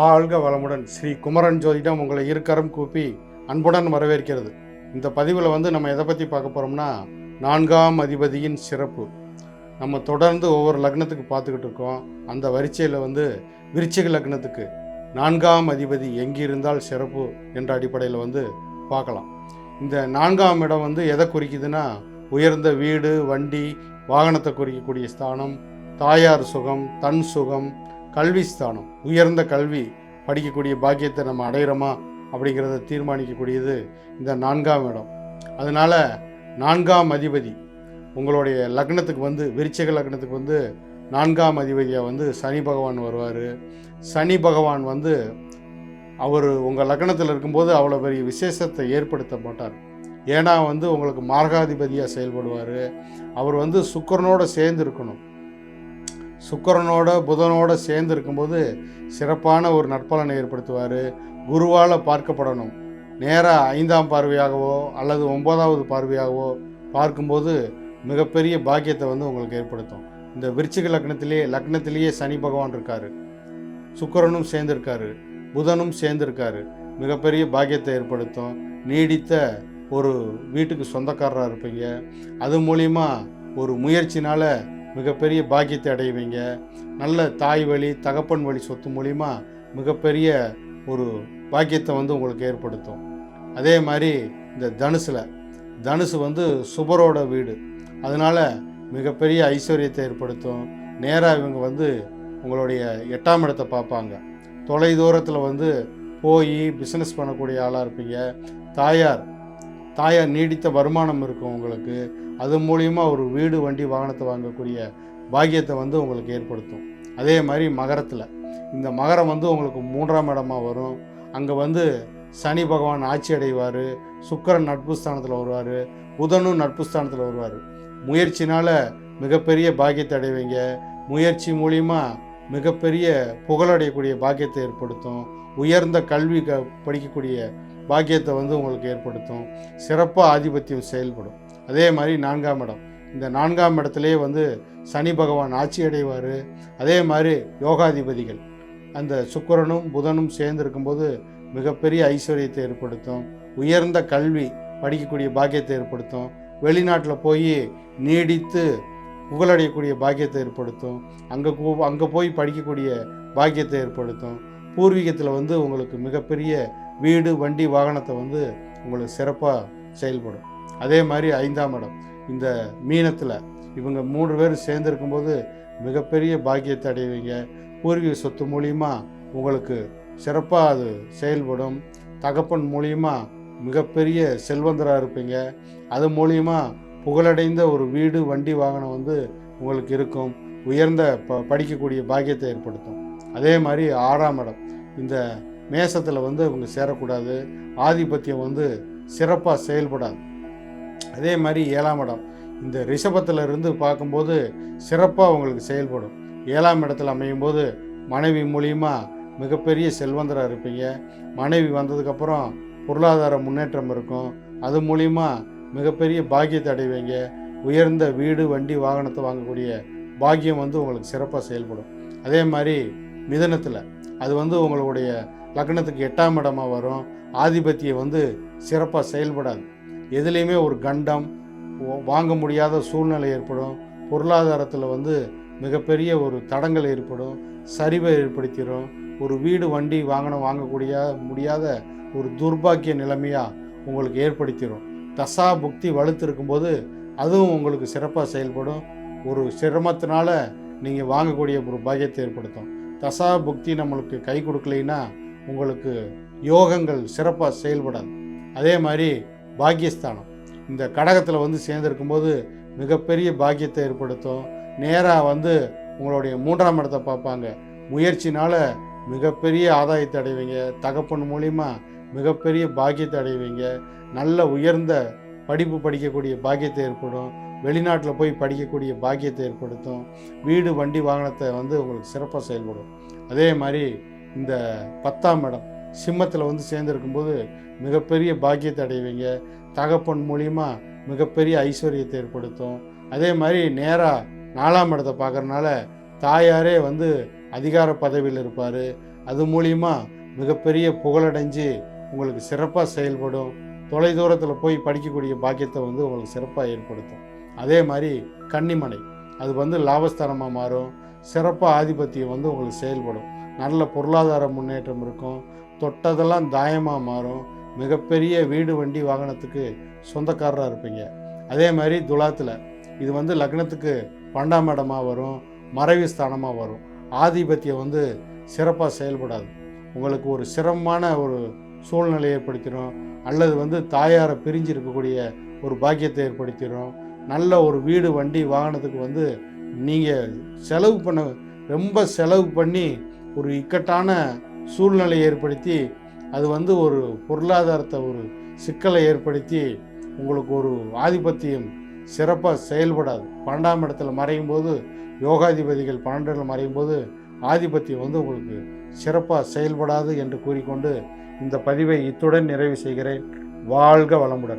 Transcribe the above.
வாழ்க வளமுடன். ஸ்ரீ குமரன் ஜோதிடம் உங்களை இருக்கரம் கூப்பி அன்புடன் வரவேற்கிறது. இந்த பதிவில் வந்து நம்ம எதை பற்றி பார்க்க போகிறோம்னா நான்காம் அதிபதியின் சிறப்பு. நம்ம தொடர்ந்து ஒவ்வொரு லக்னத்துக்கு பார்த்துக்கிட்டு இருக்கோம். அந்த வரிச்சையில் வந்து விருச்சிக லக்னத்துக்கு நான்காம் அதிபதி எங்கிருந்தால் சிறப்பு என்ற அடிப்படையில் வந்து பார்க்கலாம். இந்த நான்காம் இடம் வந்து எதை குறிக்குதுன்னா உயர்ந்த வீடு வண்டி வாகனத்தை குறிக்கக்கூடிய ஸ்தானம் தாயார் சுகம் தன் சுகம் கல்வி ஸ்தானம் உயர்ந்த கல்வி படிக்கக்கூடிய பாக்கியத்தை நம்ம அடையிறோமா அப்படிங்கிறத தீர்மானிக்கக்கூடியது இந்த நான்காம் இடம். அதனால் நான்காம் அதிபதி உங்களுடைய லக்னத்துக்கு வந்து விருச்சக லக்னத்துக்கு வந்து நான்காம் அதிபதியாக வந்து சனி பகவான் வருவார். சனி பகவான் வந்து அவர் உங்கள் லக்னத்தில் இருக்கும்போது அவ்வளோ பெரிய விசேஷத்தை ஏற்படுத்த மாட்டார். ஏன்னா வந்து உங்களுக்கு மார்காதிபதியாக செயல்படுவார். அவர் வந்து சுக்கரனோட சேர்ந்து இருக்கணும். சுக்கரனோட புதனோட சேர்ந்து இருக்கும்போது சிறப்பான ஒரு நற்பலனை ஏற்படுத்துவார். குருவால் பார்க்கப்படணும். நேராக ஐந்தாம் பார்வையாகவோ அல்லது ஒன்பதாவது பார்வையாகவோ பார்க்கும்போது மிகப்பெரிய பாக்கியத்தை வந்து உங்களுக்கு ஏற்படுத்தும். இந்த விருச்சிக லக்னத்திலேயே லக்னத்திலேயே சனி பகவான் இருக்கார். சுக்கரனும் சேர்ந்திருக்காரு. புதனும் சேர்ந்திருக்காரு. மிகப்பெரிய பாக்கியத்தை ஏற்படுத்தும். நீடித்த ஒரு வீட்டுக்கு சொந்தக்காரராக இருப்பீங்க. அது மூலிமா ஒரு முயற்சினால் மிகப்பெரிய பாக்கியத்தை அடைவீங்க. நல்ல தாய் வழி தகப்பன் வழி சொத்து மூலிமா மிகப்பெரிய ஒரு பாக்கியத்தை வந்து உங்களுக்கு ஏற்படுத்தும். அதே மாதிரி இந்த தனுசில் தனுசு வந்து சுபரோட வீடு. அதனால் மிகப்பெரிய ஐஸ்வர்யத்தை ஏற்படுத்தும். நேராக இவங்க வந்து உங்களுடைய எட்டாம் இடத்தை பார்ப்பாங்க. தொலை தூரத்தில் வந்து போய் பிஸ்னஸ் பண்ணக்கூடிய ஆளாக இருப்பீங்க. தாயார் தாயார் நீடித்த வருமானம் இருக்கும் உங்களுக்கு. அது மூலியமா ஒரு வீடு வண்டி வாகனத்தை வாங்கக்கூடிய பாக்கியத்தை வந்து உங்களுக்கு ஏற்படுத்தும். அதே மாதிரி மகரத்தில். இந்த மகரம் வந்து உங்களுக்கு மூன்றாம் இடமாக வரும். அங்கே வந்து சனி பகவான் ஆட்சி அடைவார். சுக்கரன் நட்பு ஸ்தானத்தில் வருவார். புதனும் நட்பு ஸ்தானத்தில் வருவார். முயற்சினால் மிகப்பெரிய பாக்கியத்தை அடைவீங்க. முயற்சி மூலிமா மிகப்பெரிய புகழடையக்கூடிய பாக்கியத்தை ஏற்படுத்தும். உயர்ந்த கல்வி க படிக்கக்கூடிய பாக்கியத்தை வந்து உங்களுக்கு ஏற்படுத்தும். சிறப்பாக ஆதிபத்தியம் செயல்படும். அதே மாதிரி நான்காம் இடம். இந்த நான்காம் இடத்துலேயே வந்து சனி பகவான் ஆட்சி அடைவார். அதே மாதிரி யோகாதிபதிகள். அந்த சுக்கரனும் புதனும் சேர்ந்து இருக்கும்போது மிகப்பெரிய ஐஸ்வர்யத்தை ஏற்படுத்தும். உயர்ந்த கல்வி படிக்கக்கூடிய பாக்கியத்தை ஏற்படுத்தும். வெளிநாட்டில் போய் நீடித்து புகழடையக்கூடிய பாக்கியத்தை ஏற்படுத்தும். அங்கே அங்கே போய் படிக்கக்கூடிய பாக்கியத்தை ஏற்படுத்தும். பூர்வீகத்தில் வந்து உங்களுக்கு மிகப்பெரிய வீடு வண்டி வாகனத்தை வந்து உங்களுக்கு சிறப்பாக செயல்படும். அதே மாதிரி ஐந்தாம் இடம். இந்த மீனத்தில் இவங்க மூன்று பேர் சேர்ந்துருக்கும்போது மிகப்பெரிய பாக்கியத்தை அடைவீங்க. பூர்வீக சொத்து மூலியமாக உங்களுக்கு சிறப்பாக அது செயல்படும். தகப்பன் மூலியமாக மிகப்பெரிய செல்வந்தராக இருப்பீங்க. அது மூலியமாக புகழடைந்த ஒரு வீடு வண்டி வாகனம் வந்து உங்களுக்கு இருக்கும். உயர்ந்த ப படிக்கக்கூடிய பாக்கியத்தை ஏற்படுத்தும். அதே மாதிரி ஆறாம் இடம். இந்த மேசத்தில் வந்து இவங்க சேரக்கூடாது. ஆதிபத்தியம் வந்து சிறப்பாக செயல்படாது. அதே மாதிரி ஏழாம் இடம். இந்த ரிஷபத்தில் இருந்து பார்க்கும்போது சிறப்பாக உங்களுக்கு செயல்படும். ஏழாம் இடத்துல அமையும் போது மனைவி மூலியமாக மிகப்பெரிய செல்வந்தராக இருப்பீங்க. மனைவி வந்ததுக்கப்புறம் பொருளாதார முன்னேற்றம் இருக்கும். அது மூலிமா மிகப்பெரிய பாக்கியத்தை அடைவீங்க. உயர்ந்த வீடு வண்டி வாகனத்தை வாங்கக்கூடிய பாக்கியம் வந்து உங்களுக்கு சிறப்பாக செயல்படும். அதே மாதிரி மிதனத்தில் அது வந்து உங்களுடைய லக்னத்துக்கு எட்டாம் இடமாக வரும். ஆதிபத்தியம் வந்து சிறப்பாக செயல்படாது. எதுலேயுமே ஒரு கண்டம் வாங்க முடியாத சூழ்நிலை ஏற்படும். பொருளாதாரத்தில் வந்து மிகப்பெரிய ஒரு தடங்கள் ஏற்படும். சரிவை ஏற்படுத்திடும் ஒரு வீடு வண்டி வாங்கணும் வாங்கக்கூடிய முடியாத ஒரு துர்பாக்கிய நிலைமையாக உங்களுக்கு ஏற்படுத்திடும் தசா புக்தி வலுத்து இருக்கும்போது அதுவும் உங்களுக்கு சிறப்பாக செயல்படும். ஒரு சிரமத்தினால நீங்கள் வாங்கக்கூடிய ஒரு பாக்கியத்தை ஏற்படுத்தும். தசா புக்தி நம்மளுக்கு கை கொடுக்கலைன்னா உங்களுக்கு யோகங்கள் சிறப்பாக செயல்படாது. அதே மாதிரி பாக்கியஸ்தானம். இந்த கடகத்தில் வந்து சேர்ந்துருக்கும்போது மிகப்பெரிய பாக்கியத்தை ஏற்படுத்தும். நேராக வந்து உங்களுடைய மூன்றாம் இடத்தை பார்ப்பாங்க. முயற்சினால் மிகப்பெரிய ஆதாயத்தை அடைவீங்க. தகப்பன் மூலிமா மிகப்பெரிய பாக்கியத்தை அடைவீங்க. நல்ல உயர்ந்த படிப்பு படிக்கக்கூடிய பாக்கியத்தை ஏற்படும். வெளிநாட்டில் போய் படிக்கக்கூடிய பாக்கியத்தை ஏற்படுத்தும். வீடு வண்டி வாகனத்தை வந்து உங்களுக்கு சிறப்பாக செயல்படும். அதே மாதிரி இந்த பத்தாம் இடம் சிம்மத்தில் வந்து சேர்ந்துருக்கும்போது மிகப்பெரிய பாக்கியத்தை அடைவீங்க. தகப்பன் மூலியமா மிகப்பெரிய ஐஸ்வர்யத்தை ஏற்படுத்தும். அதே மாதிரி நேராக நாலாம் இடத்தை பார்க்கறனால தாயாரே வந்து அதிகார பதவியில் இருப்பார். அது மூலியமா மிகப்பெரிய புகழடைஞ்சு உங்களுக்கு சிறப்பாக செயல்படும். தொலைதூரத்தில் போய் படிக்கக்கூடிய பாக்கியத்தை வந்து உங்களுக்கு சிறப்பாக ஏற்படுத்தும். அதே மாதிரி கன்னிமனை. அது வந்து லாபஸ்தானமாக மாறும். சிறப்பாக ஆதிபத்தியம் வந்து உங்களுக்கு செயல்படும். நல்ல பொருளாதார முன்னேற்றம் இருக்கும். தொட்டதெல்லாம் தாயமாக மாறும். மிகப்பெரிய வீடு வண்டி வாகனத்துக்கு சொந்தக்காரராக இருப்பீங்க. அதே மாதிரி துலாத்தில் இது வந்து லக்னத்துக்கு பன்னெண்டாம் இடமாக வரும். மறைவு ஸ்தானமாக வரும். ஆதிபத்தியம் வந்து சிறப்பாக செயல்படாது. உங்களுக்கு ஒரு சிரமமான ஒரு சூழ்நிலையை ஏற்படுத்திடும் அல்லது வந்து தாயாரை பிரிஞ்சு இருக்கக்கூடிய ஒரு பாக்கியத்தை ஏற்படுத்திடும் நல்ல ஒரு வீடு வண்டி வாகனத்துக்கு வந்து நீங்கள் செலவு பண்ண ரொம்ப செலவு பண்ணி ஒரு இக்கட்டான சூழ்நிலையை ஏற்படுத்தி அது வந்து ஒரு பொருளாதாரத்தை ஒரு சிக்கலை ஏற்படுத்தி உங்களுக்கு ஒரு ஆதிபத்தியம் சிறப்பாக செயல்படாது. பன்னெண்டாம் இடத்துல மறையும் போது யோகாதிபதிகள் பன்னெண்டில் மறையும் போது ஆதிபத்தியம் வந்து உங்களுக்கு சிறப்பாக செயல்படாது என்று கூறிக்கொண்டு இந்த பதிவை இத்துடன் நிறைவு செய்கிறேன். வாழ்க வளமுடன்.